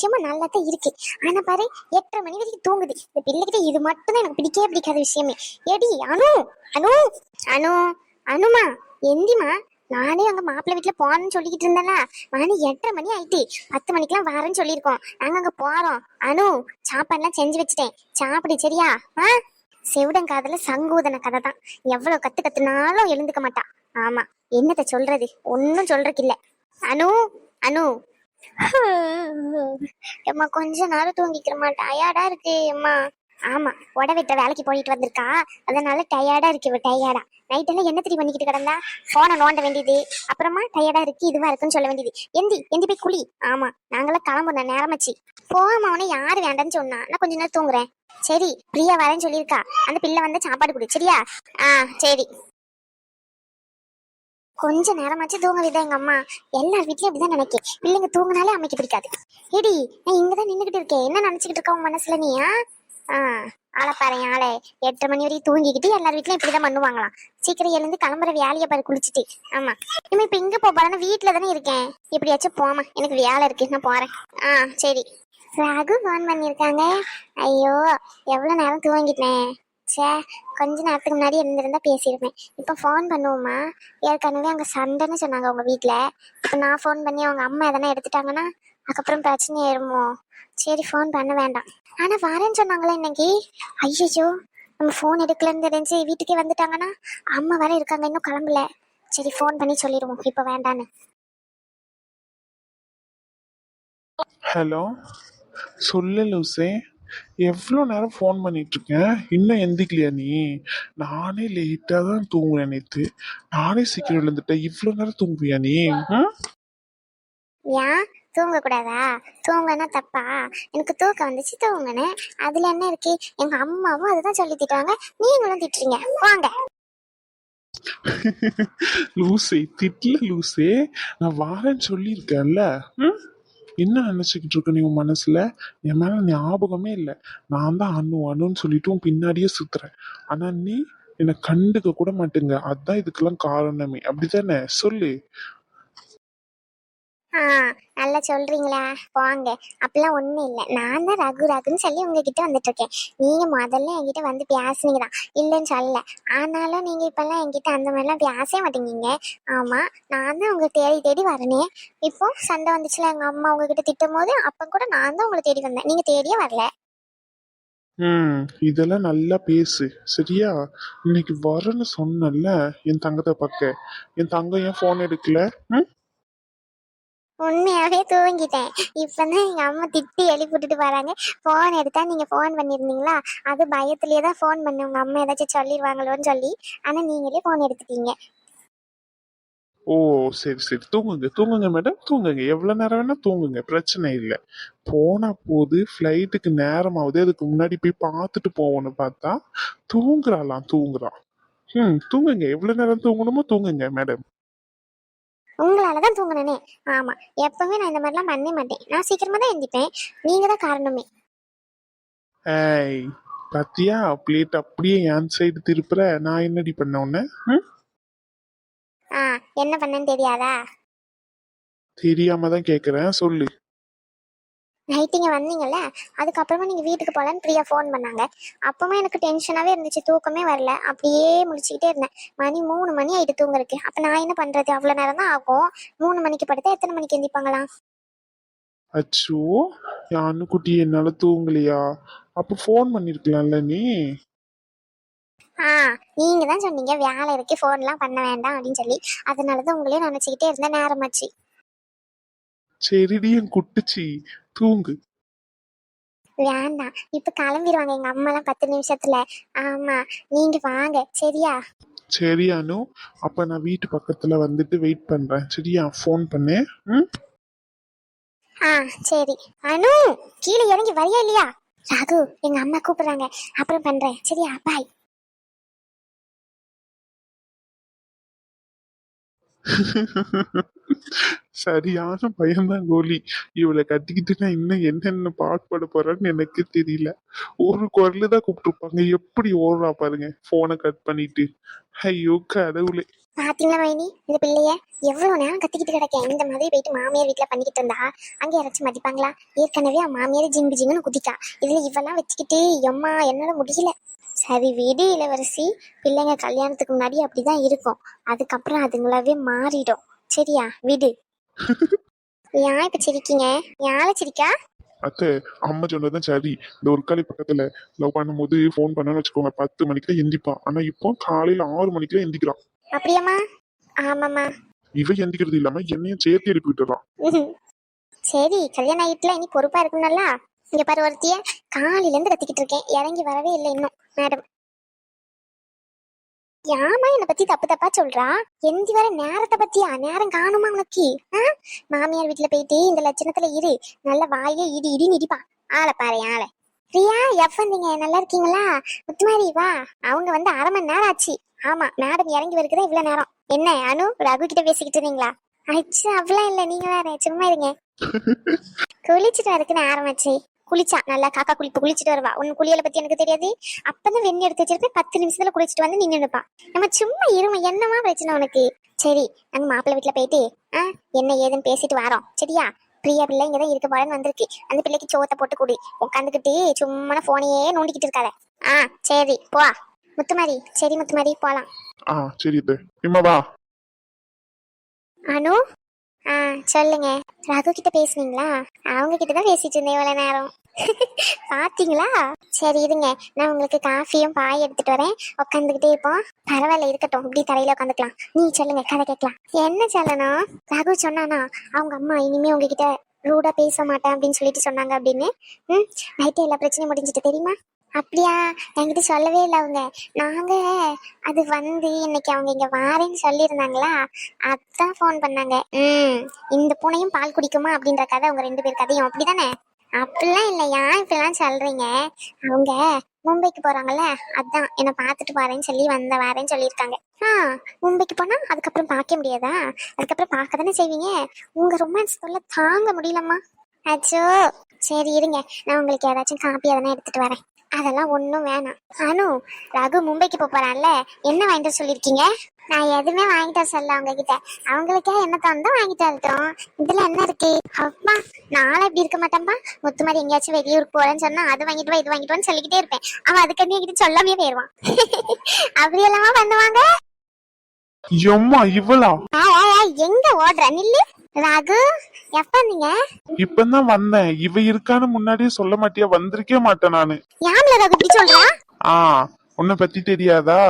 விஷயமா நல்லாதான் விஷயமும் நல்லா தான் இருக்கு. ஆனா பாரு எட்டரை மணி வரைக்கும் தூங்குது. இந்த பிள்ளைகிட்ட இது மட்டும் தான் எனக்கு பிடிக்கவே பிடிக்காத விஷயமே. எடி அனு அனு அனு அனுமா எந்திமா நானே அங்க மாப்பிள்ளை வீட்டுல போறேன்னு சொல்லிக்கிட்டு இருந்தேன்ல. மணி எட்டரை மணி ஆயிட்டு பத்து மணிக்கெல்லாம் வரேன்னு சொல்லியிருக்கோம். நாங்க அங்க போறோம். அனு சாப்பாடுலாம் செஞ்சு வச்சுட்டேன். சாப்பிடு சரியா? ஆ? செவிடன் காதல சங்கூதன கதை தான் எவ்வளவு கத்து கத்துனாலும் எழுந்துக்க மாட்டா. ஆமா என்னத்த சொல்றது? ஒன்னும் சொல்றதுக்கு இல்ல அனு அனு அம்மா கொஞ்ச நேரம் தூங்கிக்கிறமா டயர்டா இருக்கு அம்மா. ஆமா உடவிட்ட வேலைக்கு போயிட்டு வந்திருக்கா. அதனால டயர்டா இருக்கு இவ டயர்டா நைட் எல்லாம் என்ன தெரியும் பண்ணிக்கிட்டு கிடந்தா? போனை நோண்ட வேண்டியது. அப்புறமா டயர்டா இருக்கு இதுவா இருக்குன்னு சொல்ல வேண்டியது. எந்தி எந்தி போய் குழி ஆமா நாங்களாம் கிளம்புனோம் நேரமாச்சு. போகாம அவனை யாரு வேண்டாம்னு சொன்னா. நான் கொஞ்ச நேரம் தூங்குறேன். சரி பிரியா வரேன்னு சொல்லியிருக்கா. அந்த பிள்ளை வந்து சாப்பாடு கொடு சரியா? ஆ சரி. கொஞ்ச நேரமாச்சு தூங்க விதா எங்க அம்மா. எல்லார் வீட்லயும் அப்படிதான் நினைக்கேன். பிள்ளைங்க தூங்கினாலே அம்மைக்கு பிடிக்காது. ஏடி நான் இங்கதான் நின்னுகிட்டு இருக்கேன். என்ன நினைச்சுக்கிட்டு இருக்க உன் மனசுல நீயா ஆ? ஆளை பாரு ஆளை. எட்டரை மணி வரைக்கும் தூங்கிக்கிட்டு எல்லார் வீட்லயும் இப்படிதான் பண்ணுவாங்களாம். சீக்கிரம் எழுந்து கிளம்புற வேலையை பாரு குளிச்சுட்டு. ஆமா. இனிமே இப்ப எங்க போறேன்னா வீட்டுல தானே இருக்கேன். எப்படியாச்சும் போமா எனக்கு வேலை இருக்கு. நான் போறேன். ஆ சரி. ராகு ஃபோன் பண்ணியிருக்காங்க. ஐயோ எவ்வளவு நேரம் தூங்கிட்டேன். ச்சே கொஞ்ச நேரத்துக்கு முன்னாடி இருந்திருந்தா பேசியிருப்பேன் இப்போ ஃபோன் பண்ணுவோமா? ஏற்கனவே அங்கே சண்டைன்னு சொன்னாங்க அவங்க வீட்டில் இப்போ நான் ஃபோன் பண்ணி அவங்க அம்மா எதனா எடுத்துட்டாங்கன்னா அதுக்கப்புறம் பிரச்சனை ஏறுமோ? சரி ஃபோன் பண்ண வேண்டாம். ஆனால் வரேன்னு சொன்னாங்களே இன்னைக்கு? ஐயோ நம்ம ஃபோன் எடுக்கலன்னு தெரிஞ்சு வீட்டுக்கே வந்துட்டாங்கன்னா அம்மா வர இருக்காங்க இன்னும் கிளம்பல. சரி ஃபோன் பண்ணி சொல்லிடுவோம். இப்போ வேண்டான்னு. ஹலோ சொல்லு லூசே. எவ்வளோ நேரம் ஃபோன் பண்ணிட்டு இருக்கேன் இன்னும் எந்திக்கலையா நீ? நானே லேட்டாக தான் தூங்குறேன் நேற்று நானே சீக்கிரம் எழுந்துட்டேன். இவ்வளோ நேரம் தூங்குவியா நீ? ஏன்? தூங்கக்கூடாதா? தூங்கினா தப்பா? எனக்கு தூக்கம் வந்துச்சு தூங்கினேன் அதுல என்ன இருக்கு? எங்க அம்மாவும் அதுதான் சொல்லி திட்டுவாங்க. நீங்களும் திட்டுறீங்க. வாங்க. லூசே திட்ல லூசே. நான் வாரேன்னு சொல்லியிருக்கேன்ல. ம்? என்ன நினச்சிக்கிட்டு இருக்க நீ உன் மனசுல? என் மேல ஞாபகமே இல்லை. நான் தான் அணு அணுன்னு சொல்லிட்டு உன் பின்னாடியே சுத்துறேன். ஆனா நீ என்னை கண்டுக்க கூட மாட்டேங்க. அதான் இதுக்கெல்லாம் காரணமே. அப்படிதானே சொல்லு. ஆ நல்லா சொல்றீங்களா? போங்க அப்பெல்லாம் ஒண்ணும் இல்லை. நான் தான் ரகு ரகுன்னு சொல்லி உங்ககிட்ட வந்துட்டு இருக்கேன் நீங்க முதல்ல என்கிட்ட வந்து பேசுனீங்க தான். இல்லைன்னு சொல்லல. ஆனாலும் நீங்க இப்பெல்லாம் என்கிட்ட அந்த மாதிரிலாம் பேசவே மாட்டேங்கிங்க. ஆமா நான் தான் உங்களை தேடி தேடி வரனே இப்போ சண்டை வந்துச்சுல எங்க அம்மா உங்ககிட்ட திட்டும் போது அப்ப கூட நான் தான் உங்களை தேடி வந்தேன். நீங்க தேடியே வரல. ம் இதெல்லாம் நல்லா பேசு. சரியா? இன்னைக்கு வரேன்னு சொன்னல என் தங்கத்தை பார்க்க. என் தங்கம் ஏன் ஃபோன் எடுக்கல? ம்? உண்மையாவே தூங்கிட்டேன். இப்பதான் எங்க அம்மா திட்டி எழுப்பிட்டுட்டு வராங்க. போன் எடுத்தா நீங்க போன் பண்ணிருந்தீங்களா? அது பயத்திலேயே தான் போன் பண்ண உங்க அம்மா ஏதாச்சும் சொல்லிடுவாங்களோன்னு சொல்லி. ஆனா நீங்களே போன் எடுத்துட்டீங்க. ஓ சரி சரி. தூங்குங்க தூங்குங்க மேடம் தூங்குங்க. எவ்வளோ நேரம் வேணா தூங்குங்க. பிரச்சனை இல்லை. போனா போது ஃப்ளைட்டுக்கு நேரம் ஆகுது அதுக்கு முன்னாடி போய் பார்த்துட்டு போவோன்னு பார்த்தா தூங்குறாளாம் தூங்குறான். ம் தூங்குங்க. எவ்வளோ நேரம் தூங்கணுமோ தூங்குங்க மேடம் உங்களாலதான் தூங்கினே ஆமா எப்பவுமே நான் இந்த மாதிரிலாம் பண்ண மாட்டேன். நான் சீக்கிரமா தான் எந்திப்பேன். நீங்க தான் காரணமே. ஏய் பாத்தியா? பிளேட் அப்படியே என் சைடு திருப்புற. நான் என்னடி பண்ண உன்ன? ஆ என்ன பண்ணேன்னு தெரியாதா? தெரியாம தான் கேட்குறேன் சொல்லு. நைட் இங்க வந்தீங்கல்ல அதுக்கப்புறமா நீங்க வீட்டுக்கு போலன்னு பிரியா ஃபோன் பண்ணாங்க. அப்பவுமே எனக்கு டென்ஷனாவே இருந்துச்சு தூக்கமே வரல. அப்படியே முழிச்சுக்கிட்டே இருந்தேன். மணி மூணு மணி ஆயிட்டு தூங்குறதுக்கு. அப்ப நான் என்ன பண்றது? அவ்வளவு நேரம் தான் ஆகும். மூணு மணிக்கு படுத்தா எத்தனை மணிக்கு எந்திப்பாங்களாம் அச்சோ என் அண்ணுக்குட்டி என்னால தூங்கலையா? அப்போ ஃபோன் பண்ணிருக்கலாம்ல நீ? ஆ நீங்க தான் சொன்னீங்க வேலை இருக்கு ஃபோன்லாம் பண்ண வேண்டாம் அப்படின்னு சொல்லி. அதனாலதான் உங்களே நினைச்சுக்கிட்டே இருந்த நேரமாச்சு. சரிடி என் குட்டுச்சி. தூங்கு. வேண்டாம் இப்ப கிளம்பிடுவாங்க எங்க அம்மா எல்லாம் பத்து நிமிஷத்துல. ஆமா நீங்க வாங்க. சரியா? சரி அனு. அப்ப நான் வீட்டு பக்கத்துல வந்துட்டு வெயிட் பண்றேன். சரியா? ஃபோன் பண்ணு. ம்? ஆ சரி. அனு கீழே இறங்கி வரியா இல்லையா? ராகு எங்க அம்மா கூப்பிடுறாங்க. அப்புறம் பண்றேன். சரியா? பாய் சரியான பயம்தான் கோலி இவளை கட்டிக்கிட்டு நான் இன்னும் என்னென்ன பாட்பட போறேன்னு எனக்கு தெரியல. ஒரு குரல் தான் கூப்பிட்டுருப்பாங்க. எப்படி ஓடுறா பாருங்க. போனை கட் பண்ணிட்டு. ஐயோ கடவுளே. பாத்தீங்களா மைனி? இந்த பிள்ளைய எவ்வளவு நேரம் கத்திக்கிட்டு கிடக்கேன் இந்த மாதிரி போயிட்டு மாமியார் வீட்டுல பண்ணிக்கிட்டு இருந்தா? அங்க யாராச்சும் மதிப்பாங்களா? ஏற்கனவே மாமியார் ஜிங்கு ஜிங்குன்னு குதிக்கா இதுல இவெல்லாம் வச்சுக்கிட்டு எம்மா என்னால முடியல. சரி விடு இளவரசி. பிள்ளைங்க கல்யாணத்துக்கு முன்னாடி அப்படிதான் இருக்கும். அதுக்கப்புறம் அதுங்களாவே மாறிடும். சரியா? விடு. ஏன் இப்ப சிரிக்கீங்க? யார சிரிக்கா? அத்தை அம்மா சொன்னதுதான் சரி. இந்த காலி பக்கத்துல லவ் பண்ணும்போது ஃபோன் பண்ணணும்னு வச்சுக்கோங்க. பத்து மணிக்கு எந்திப்பான் ஆனா இப்போ காலையில ஆறு மணிக்கு எந்திக்கிறான் அப்படியாம்மா? ஆமாம்மா. இவ எந்திக்கிறது இல்லாம என்னையும் சேர்த்து எழுப்பி விட்டுறான். ம்ஹும். சரி கல்யாணம் ஆயிட்டுல இனி பொறுப்பா இருக்கணும்ல? இங்க பாரு ஒருத்திய காலையில இருந்து கத்திக்கிட்டு இருக்கேன். இறங்கி வரவே இல்லை இன்னும் மேடம் யாமா என்னை பத்தி தப்பு தப்பா சொல்றா? எந்தி வர நேரத்தை பத்தியா? நேரம் காணுமா உனக்கு? மாமியார் வீட்டுல போயிட்டு இந்த லட்சணத்துல இரு. நல்ல வாயிலே இடி இடி இடிப்பா. ஆளை பாரு ஆளை. பிரியா எஃப் வந்தீங்க. நல்லா இருக்கீங்களா? முத்துமாரி வா. அவங்க வந்து அரை மணி நேரம் ஆச்சு. ஆமா மேடம் இறங்கி வருக்குதான் இவ்வளவு நேரம். என்ன அனு ரகு கிட்ட பேசிக்கிட்டு இருந்தீங்களா? அச்சா அப்படிலாம் இல்ல. நீங்க வேற சும்மா இருங்க. குளிச்சுட்டு வரதுக்குன்னு ஆரம்பிச்சு. குளிச்சா நல்லா காக்கா குளிப்பு குளிச்சுட்டு வருவா. உன் குளியலை பத்தி எனக்கு தெரியாது. அப்பதான் வெண்ணி எடுத்து வச்சிருப்பேன். பத்து நிமிஷத்துல குளிச்சுட்டு வந்து நின்று நிப்பா நம்ம சும்மா இருமா என்னமா பிரச்சனை உனக்கு? சரி நாங்க மாப்பிள்ளை வீட்டுல போயிட்டு ஆ என்ன ஏதுன்னு பேசிட்டு வரோம். சரியா? பிரியா பிள்ளை இங்கதான் இருக்க போறேன்னு வந்திருக்கு. அந்த பிள்ளைக்கு சோத்தை போட்டு குடி. உட்காந்துக்கிட்டு சும்மா போனையே நோண்டிக்கிட்டு இருக்காத. ஆ சரி போ. முத்துமாரி சரி முத்துமாரி போலாம். ஆ சரி இம்மா வா. அனு? ஆ சொல்லுங்க. ரகு கிட்ட பேசுனீங்களா? அவங்க கிட்ட தான் பேசிட்டு இருந்தேன் இவ்வளவு நேரம். பாத்தீங்களா? சரி இருங்க. நான் உங்களுக்கு காஃபியும் பாய் எடுத்துட்டு வரேன். உட்காந்துக்கிட்டே இருப்போம். பரவாயில்ல இருக்கட்டும். இப்படி தரையில உட்காந்துக்கலாம் நீ சொல்லுங்க கதை கேட்கலாம். என்ன சொல்லணும் ரகு சொன்னானா அவங்க அம்மா இனிமே உங்ககிட்ட ரூடா பேச மாட்டேன் அப்படின்னு சொல்லிட்டு சொன்னாங்க அப்படின்னு. ம் நைட்டு எல்லா பிரச்சனையும் முடிஞ்சிட்டு தெரியுமா? அப்படியா? என்கிட்ட சொல்லவே இல்லை அவங்க. நாங்க அது வந்து இன்னைக்கு அவங்க இங்க வாரேன்னு சொல்லியிருந்தாங்களா? அதான் ஃபோன் பண்ணாங்க. ம் இந்த பூனையும் பால் குடிக்குமா அப்படின்ற கதை உங்க ரெண்டு பேர் கதையும். அப்படிதானே? அப்படிலாம் இல்லையா? இப்படிலாம் சொல்றீங்க. அவங்க மும்பைக்கு போறாங்கல்ல? அதான். என்னை பார்த்துட்டு வரேன்னு சொல்லி வந்த வரேன்னு சொல்லியிருக்காங்க. ஆ மும்பைக்கு போனா அதுக்கப்புறம் பார்க்க முடியாதா? அதுக்கப்புறம் பார்க்க தானே செய்வீங்க? உங்க ரொமான்ஸ் சொல்ல தாங்க முடியலம்மா. அச்சோ. சரி இருங்க. நான் உங்களுக்கு ஏதாச்சும் காப்பி அதெல்லாம் எடுத்துட்டு வரேன். அதெல்லாம் ஒன்றும் வேணாம். அனு ரகு மும்பைக்கு போப் போறான்ல என்ன வாங்கிட்டு சொல்லியிருக்கீங்க? நான் எதுவுமே வாங்கிட்டு சொல்ல அவங்க கிட்ட அவங்களுக்கே என்ன தந்தோ வாங்கிட்டு வரட்டும் இதுல என்ன இருக்கு? அப்பா நானும் இப்படி இருக்க மாட்டேன்பா முத்து மாதிரி எங்கேயாச்சும் வெளியூருக்கு போறேன்னு சொன்னா அது வாங்கிட்டு வா இது வாங்கிட்டு வான்னு சொல்லிக்கிட்டே இருப்பேன். அவன் அதுக்கு என்கிட்ட சொல்லாமே போயிடுவான் அப்படி எல்லாமா பண்ணுவாங்க எம்மா இவளா? எங்க ஓடுற? நில்லு. ரகு எப்ப வந்தீங்க? இப்பதான் வந்தேன். இவ இருக்கான்னு முன்னாடியே சொல்ல மாட்டியா? வந்திருக்கே மாட்டேன் நானு. யாம்ல ரகு? இப்படி சொல்றா? ஆ உன்னை பத்தி தெரியாதா?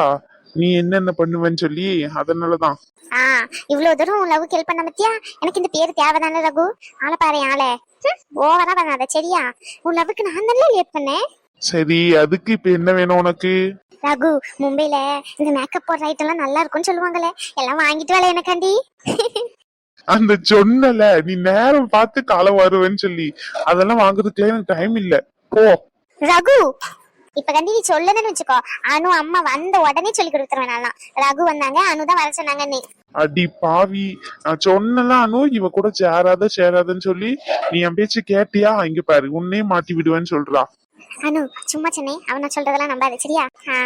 நீ என்னென்ன பண்ணுவேன்னு சொல்லி அதனாலதான். ஆ இவ்வளவு தூரம் லவ் ஹெல்ப் பண்ண பத்தியா எனக்கு இந்த பேர் தேவைதானே ரகு? ஆளை பாரு ஆளை. ஓவரா பண்ணாத சரியா? உன் லவ்வுக்கு நான் தானே லேட் பண்ணேன். சரி அதுக்கு இப்ப என்ன வேணும் உனக்கு? ரகு மும்பைல இந்த மேக்கப் போடுற ஐட்டம் எல்லாம் நல்லா இருக்கும்னு சொல்லுவாங்களே எல்லாம் வாங்கிட்டு வரல எனக்காண்டி. அந்த சொன்னல நீ நேரம் பார்த்து காலம் வருவேன்னு சொல்லி. அதெல்லாம் வாங்குறதுக்குலாம் எனக்கு டைம் இல்ல. போ. ரகு இப்ப கண்டி நீ சொல்லணும்னு வச்சுக்கோ. அனு அம்மா வந்த உடனே சொல்லி கொடுத்துருவேன் நான் ரகு வந்தாங்க அனு தான் வர சொன்னாங்க நீ அடி பாவி. நான் சொன்னலாம் அனு இவ கூட சேராத சேராதன்னு சொல்லி. நீ என் பேச்சு கேட்டியா? இங்க பாரு உன்னே மாட்டி விடுவேன்னு சொல்றா. அனு சும்மா சொன்னேன் அவன் சொல்றதெல்லாம் நம்பாது சரியா? ஆ.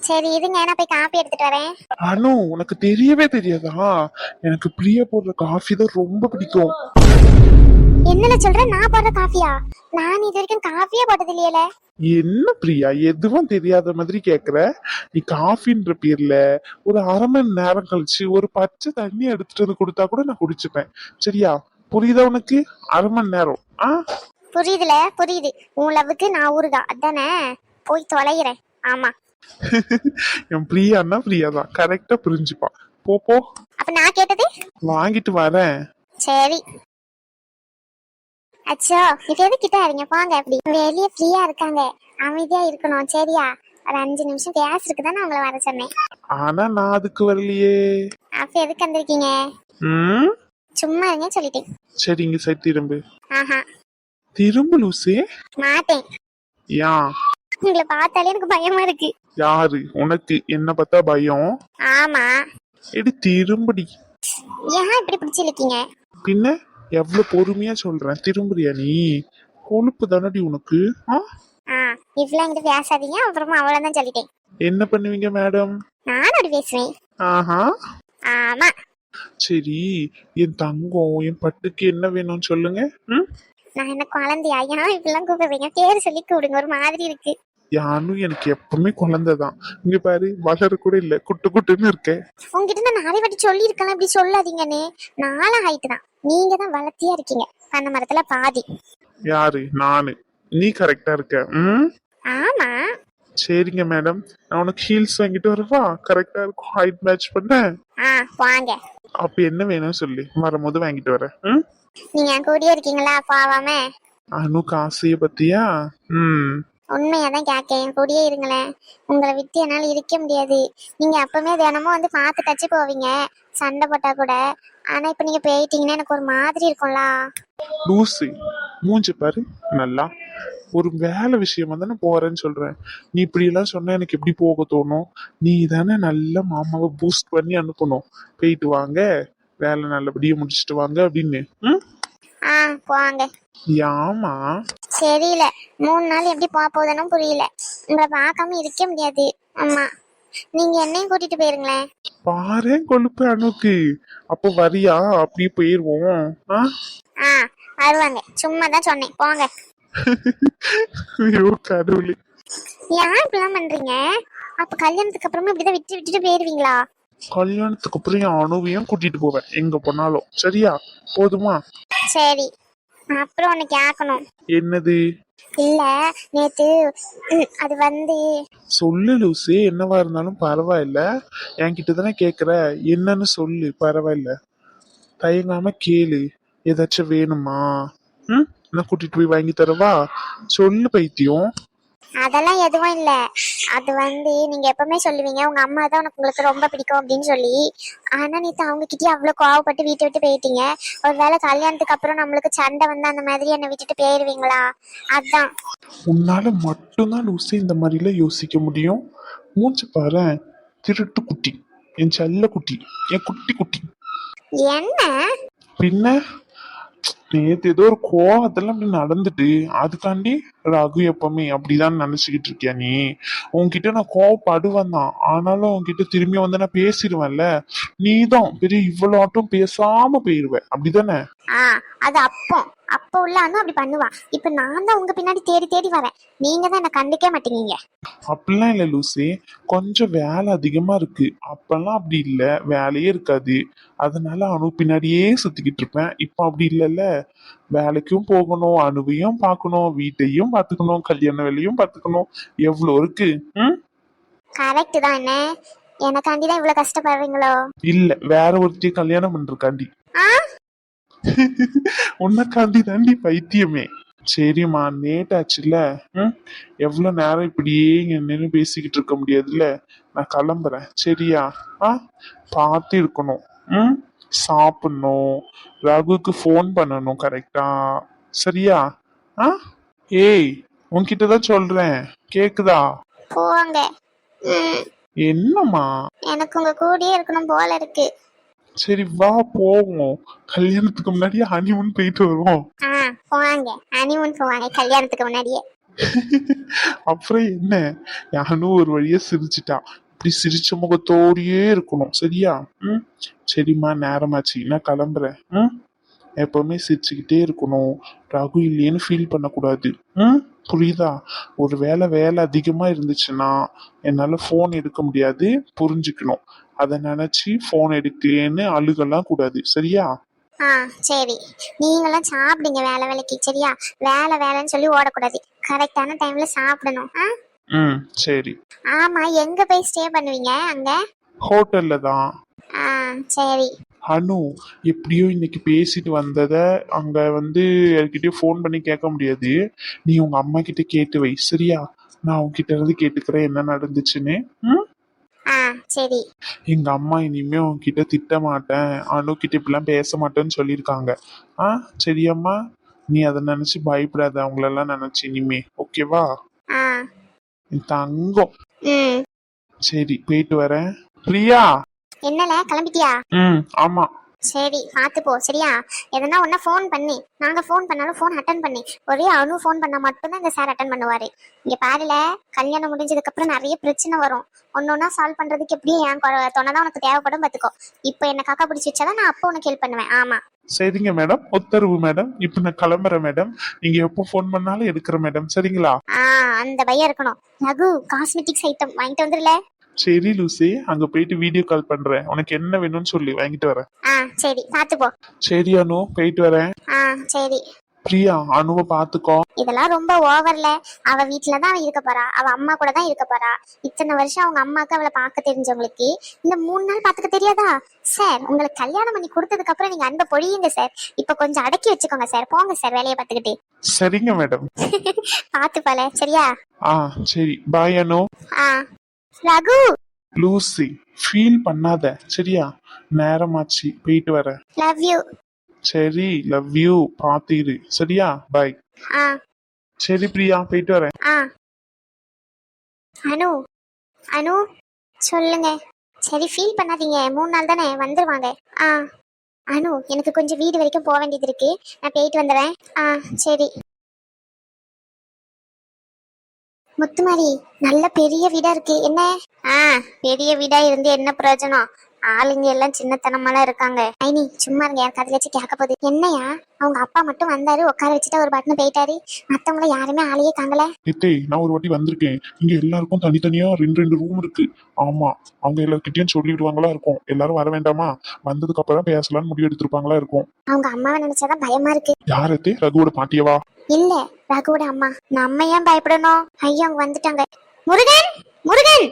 சரி இருங்க நான் போய் காப்பி எடுத்துட்டு வரேன். அனு உனக்கு தெரியவே தெரியாதா? எனக்கு பிரியா போடுற காஃபி தான் ரொம்ப பிடிக்கும். என்னல சொல்ற? நான் போடுற காஃபியா? நான் இது வரைக்கும் காஃபியே போட்டது இல்லையல. என்ன பிரியா? எதுவும் தெரியாத மாதிரி கேக்குற? நீ காஃபின்ற பேர்ல ஒரு அரை மணி நேரம் கழிச்சு ஒரு பச்சை தண்ணி எடுத்துட்டு வந்து கொடுத்தா கூட நான் குடிச்சுப்பேன். சரியா? புரியுதா உனக்கு? அரை மணி நேரம். ஆ? புரியுதுல? புரியுது. உன் லவ்வுக்கு நான் ஊருகா அதானே? போய் தொலைகிறேன். ஆமா. என் பிரியான்னா பிரியா தான் கரெக்டா புரிஞ்சுப்பான். போ போ. அப்ப நான் கேட்டது? வாங்கிட்டு வரேன். சரி. அச்சோ இப்ப எது கிட்ட இருங்க போங்க அப்படி வெளியே ஃப்ரீயா இருக்காங்க. அமைதியா இருக்கணும் சரியா? ஒரு அஞ்சு நிமிஷம் கேஸ் இருக்குதானே உங்களை வர சொன்னேன். ஆனா நான் அதுக்கு வரலையே. அப்ப எதுக்கு வந்திருக்கீங்க? ம்? சும்மா இருங்க சொல்லிட்டேன். சரி இங்க சரி திரும்பு ஆஹா. திரும்ப லூசே. மாட்டேன். யா. உங்களை பார்த்தாலே எனக்கு பயமா இருக்கு. யாரு? உனக்கு என்ன பார்த்தா பயம். ஆமா. எடி திரும்படி. ஏன் இப்படி பிடிச்சிருக்கீங்க பின்ன எவ்வளவு பொறுமையா சொல்றேன். திரும்புறியா நீ? கொழுப்பு தானடி உனக்கு ஆ? ஆ இவ்வளவு என்கிட்ட பேசாதீங்க. அப்புறமா அவ்வளவுதான் சொல்லிட்டேன். என்ன பண்ணுவீங்க மேடம்? நானும் அப்படி பேசுவேன். ஆஹா. ஆமா. சரி என் தங்கம் என் பட்டுக்கு என்ன வேணும்னு சொல்லுங்க ம்? நான் என்ன குழந்தையா? ஏன் இப்படிலாம் கூப்பிடுறீங்க? பேர் சொல்லி கூப்பிடுங்க. ஒரு மாதிரி இருக்கு. யானும் எனக்கு எப்பவுமே குழந்தைதான். இங்க பாரு வளர கூட இல்ல. குட்டு குட்டுன்னு இருக்கேன் உங்ககிட்ட நான் நிறைய வாட்டி சொல்லியிருக்கேன் இப்படி சொல்லாதீங்கன்னு. நானும் ஹைட்டு தான். நீங்க தான் வளர்த்தியா இருக்கீங்க. பண்ண மரத்துல பாதி. யாரு? நானு. நீ கரெக்டா இருக்க. ம்? ஆமா. சரிங்க மேடம் நான் உனக்கு ஹீல்ஸ் வாங்கிட்டு வரவா? கரெக்டா இருக்கும். ஹைட் மேட்ச் பண்ண. ஆ வாங்க. அப்ப என்ன வேணும் சொல்லு? வரும்போது வாங்கிட்டு வரேன். ம்? நீங்க என் கூடயே இருக்கீங்களா? பாவாம? அனு காசைய பத்தியா? ம். உண்மையா தான் கேட்க என் கூடயே இருங்களேன். உங்களை விட்டு என்னால இருக்க முடியாது. நீங்க அப்பவுமே தினமும் வந்து பார்த்து டச்சு போவீங்க. சண்டை போட்டா கூட. ஆனா இப்ப நீங்க போயிட்டீங்கன்னா எனக்கு ஒரு மாதிரி இருக்கும்ல. லூசு. மூஞ்சி பாரு. நல்லா. ஒரு வேலை விஷயமா தானே போறேன்னு சொல்றேன். நீ இப்படி எல்லாம் சொன்னா எனக்கு எப்படி போக தோணும்? நீ தானே நல்ல மாமாவை பூஸ்ட் பண்ணி அனுப்பணும். போயிட்டு வாங்க. வேலை நல்லபடியா முடிச்சிட்டு வாங்க அப்படின்னு. ம் ஆ போங்க. யாமா தெரியல மூணு நாள் எப்படி போக போகுதுன்னு புரியல. உங்களை பார்க்காம இருக்க முடியாது ஆமா நீங்க என்னையும் கூட்டிட்டு போயிருங்களேன். பாரு கொழுப்பு அணுக்கு. அப்போ வரியா? அப்படியே போயிருவோம். ஆ? ஆ வருவாங்க. சும்மா தான் சொன்னேன். போங்க. ஐயோ கடவுளே. ஏன் இப்படிலாம் பண்றீங்க? அப்ப கல்யாணத்துக்கு அப்புறமா இப்படிதான் விட்டு விட்டுட்டு போயிருவீங்களா? கல்யாணத்துக்கு அப்புறம் என் அணுவையும் கூட்டிட்டு போவேன். எங்க போனாலும். சரியா? போதுமா? சரி. அப்புறம் ஒண்ணு கேட்கணும் என்னது? இல்ல நேத்து அது வந்து சொல்லு லூசு. என்னவா இருந்தாலும் பரவாயில்ல. என்கிட்ட தானே கேக்குற. என்னன்னு சொல்லு. பரவாயில்ல. தயங்காம கேளு. ஏதாச்சும் வேணுமா? ம்? நான் கூட்டிட்டு போய் வாங்கி தரவா? சொல்லு பைத்தியம். அதெல்லாம் எதுவும் இல்ல. அது வந்து நீங்க எப்பவுமே சொல்லுவீங்க உங்க அம்மா தான் உனக்கு உங்களுக்கு ரொம்ப பிடிக்கும் அப்படின்னு சொல்லி. ஆனா நேத்து அவங்க கிட்டயே அவ்வளவு கோவப்பட்டு வீட்டை விட்டு போயிட்டீங்க. ஒருவேளை கல்யாணத்துக்கு அப்புறம் நம்மளுக்கு சண்டை வந்து அந்த மாதிரி என்னை விட்டுட்டு போயிருவீங்களா? அதான். உன்னால மட்டும்தான் லூசு இந்த மாதிரிலாம் யோசிக்க முடியும். மூச்சு பாரு திருட்டு குட்டி. என் செல்ல குட்டி. என் குட்டி குட்டி. என்ன? பின்ன? நேத்து ஏதோ ஒரு கோவத்துல அப்படி நடந்துட்டு அதுக்காண்டி ரகு எப்பவுமே அப்படிதான் நினைச்சுக்கிட்டு இருக்கியா நீ? உன்கிட்ட நான் கோவப்படுவேன் தான் ஆனாலும் உன்கிட்ட திரும்பி வந்து நான் பேசிடுவேன்ல. நீதான் பெரிய இவ்வளோ ஆட்டம் பேசாம போயிருவ. அப்படிதானே? அது அப்போ அப்போ உள்ள அண்ணா அப்படி பண்ணுவா. இப்ப நான் தான் உங்க பின்னாடி தேடி தேடி வரேன். நீங்க தான் என்ன கண்டுக்கவே மாட்டேங்கீங்க அப்படிலாம் இல்ல லூசி. கொஞ்சம் வேலை அதிகமா இருக்கு. அப்பெல்லாம் அப்படி இல்ல. வேலையே இருக்காது. அதனால அணு பின்னாடியே சுத்திக்கிட்டு இருப்பேன். இப்போ அப்படி இல்லைல்ல. வேலைக்கும் போகணும் அணுவையும் பார்க்கணும் வீட்டையும் பார்த்துக்கணும் கல்யாண வேலையும் பார்த்துக்கணும். எவ்வளோ இருக்கு? ம்? கரெக்ட் தான் என்ன எனக்காண்டி தான் இவ்வளவு கஷ்டப்படுறீங்களோ? இல்ல வேற ஒருத்தைய கல்யாணம் பண்றக்காண்டி ஆ? உன்னக்காண்டி தாண்டி பைத்தியமே. சரிம்மா லேட் ஆச்சுல்ல ம்? எவ்வளோ நேரம் இப்படியே நின்று பேசிக்கிட்டு இருக்க முடியாதுல்ல? நான் கிளம்புறேன். சரியா? ஆ? பார்த்து இருக்கணும் ம்? சாப்பிடணும். ரகுக்கு ஃபோன் பண்ணணும் கரெக்டா சரியா? ஆ? ஏய் உன்கிட்ட தான் சொல்றேன். கேக்குதா? போங்க. என்னம்மா? எனக்கு உங்க கூடயே இருக்கணும் போல இருக்கு. சரி வா போவோம். கல்யாணத்துக்கு முன்னாடியே ஹனிமூன் போயிட்டு வருவோம். ஆ போவாங்க. ஹனிமூன் போவாங்க கல்யாணத்துக்கு முன்னாடியே. அப்புறம் என்ன? யானும் ஒரு வழியா சிரிச்சிட்டா. இப்படி சிரிச்ச முகத்தோடயே இருக்கணும். சரியா? ம்? சரிம்மா நேரமாச்சு. நான் கிளம்புறேன். ம்? எப்பவுமே சிரிச்சுக்கிட்டே இருக்கணும். ரகு இல்லையேன்னு ஃபீல் பண்ணக்கூடாது. ம்? புரியுதா? ஒரு வேலை வேலை அதிகமா இருந்துச்சுன்னா என்னால ஃபோன் எடுக்க முடியாது புரிஞ்சுக்கணும். அதை நினைச்சு ஃபோன் எடுக்கலேன்னு அழுகலாம் கூடாது. சரியா? ஆ சரி. நீங்களாம் சாப்பிடுங்க வேலை வேலைக்கு சரியா? வேலை வேலைன்னு சொல்லி ஓடக்கூடாது. கரெக்டான டைம்ல சாப்பிடணும். ஆ? ம் சரி. ஆமா எங்க போய் ஸ்டே பண்ணுவீங்க அங்க? ஹோட்டல்ல தான். ஆ சரி. அனு எப்படியோ இன்னைக்கு பேசிட்டு வந்ததை அங்க வந்து யார்கிட்டயும் ஃபோன் பண்ணி கேட்க முடியாது. நீ உங்க அம்மா கிட்ட கேட்டு வை. சரியா? நான் உங்ககிட்ட இருந்து கேட்டுக்கிறேன். என்ன நடந்துச்சுன்னு? சரி. எங்க அம்மா இனிமே உன்கிட்ட திட்ட மாட்டேன். அனு கிட்ட இப்படிலாம் பேச மாட்டேன்னு சொல்லியிருக்காங்க. ஆ சரியாம்மா நீ அதை நினைச்சு பயப்படாத. அவங்களெல்லாம் நினைச்சு இனிமே. ஓகேவா? தங்கம். சரி போயிட்டு வரேன். பிரியா! என்னல? கிளம்பிட்டியா? ம் ஆமா. சரி பார்த்து போ சரியா? எதனா ஒன்னா ஃபோன் பண்ணி. நாங்க ஃபோன் பண்ணாலும் ஃபோன் அட்டன் பண்ணி. ஒரே அணு ஃபோன் பண்ணா மட்டும்தான் இந்த சார் அட்டன் பண்ணுவாரு. இங்க பாருல கல்யாணம் முடிஞ்சதுக்கு அப்புறம் நிறைய பிரச்சனை வரும். ஒன்னொன்னா சால்வ் பண்றதுக்கு எப்படியும் என் கொ- துணை தான் உனக்கு தேவைப்படும் பாத்துக்கோ. இப்போ என்ன காக்கா பிடிச்சி வச்சாதான் நான் அப்போ உனக்கு ஹெல்ப் பண்ணுவேன். ஆமா. சரிங்க மேடம் உத்தரவு மேடம் இப்ப நான் கிளம்புறேன் மேடம் நீங்க எப்போ ஃபோன் பண்ணாலும் எடுக்கிறேன் மேடம் சரிங்களா? ஆ அந்த பையன் இருக்கணும். ரகு காஸ்மெட்டிக்ஸ் ஐட்டம் வாங்கிட்டு வந்துருல? சரி லூசி. அங்க போயிட்டு வீடியோ கால் பண்றேன். உனக்கு என்ன வேணும்னு சொல்லி. வாங்கிட்டு வரேன். ஆ சரி. பார்த்து போ சரி அனு. போயிட்டு வரேன். ஆ சரி. பிரியா அனுவை பாத்துக்கோ. இதெல்லாம் ரொம்ப ஓவர்ல. அவ வீட்டுல தான் இருக்க போறா. அவ அம்மா கூட தான் இருக்க போறா. இத்தனை வருஷம் அவங்க அம்மாக்கு அவளை பார்க்க தெரிஞ்சவங்களுக்கு இந்த மூணு நாள் பாத்துக்க தெரியாதா? சார் உங்களுக்கு கல்யாணம் பண்ணி கொடுத்ததுக்கு அப்புறம் நீங்க அன்பை பொழியுங்க சார். இப்ப கொஞ்சம் அடக்கி வச்சுக்கோங்க சார். போங்க சார் வேலையை பார்த்துக்கிட்டு. சரிங்க மேடம். பாத்து போல. சரியா? ஆ சரி. பாய் அனு. ஆ. ரகு. லூசி ஃபீல் பண்ணாத. சரியா? நேரமாச்சு போயிட்டு வரேன் லவ் யூ சரி லவ் யூ பாத்திரு. சரியா? பாய் ஆ. சரி பிரியா போயிட்டு வரேன் ஆ. அனு அனு சொல்லுங்க. சரி ஃபீல் பண்ணாதீங்க. மூணு நாள் தானே வந்துருவாங்க. ஆ. அனு எனக்கு கொஞ்சம் வீடு வரைக்கும் போக வேண்டியது இருக்கு. நான் போயிட்டு வந்துடுறேன் ஆ சரி. முத்துமாரி நல்ல பெரிய வீடா இருக்கு. என்ன? ஆ பெரிய வீடா இருந்து என்ன பிரயோஜனம்? ஆளுங்க எல்லாம் சின்னத்தனமாலாம் இருக்காங்க. ஐனி சும்மா இருங்க என் கதையில வச்சு கேட்க போகுது. என்னையா அவங்க அப்பா மட்டும் வந்தாரு உட்கார வச்சுட்டு ஒரு பட்டனு போயிட்டாரு. மத்தவங்கள யாருமே ஆளையே காங்கல நித்தே நான் ஒரு வாட்டி வந்திருக்கேன். இங்க எல்லாருக்கும் தனித்தனியா ரெண்டு ரெண்டு ரூம் இருக்கு. ஆமா அவங்க எல்லார்கிட்டயும் சொல்லிடுவாங்களா இருக்கும். எல்லாரும் வர வேண்டாமா? வந்ததுக்கு அப்புறம் பேசலாம்னு முடிவு எடுத்திருப்பாங்களா இருக்கும். அவங்க அம்மாவை நினைச்சாதான் பயமா இருக்கு. யாரத்தே ரகுவோட பாட்டியவா? இல்ல ரகுவோட அம்மா. நம்ம ஏன் பயப்படணும்? ஐயா அவங்க வந்துட்டாங்க. முருகன்! முருகன்!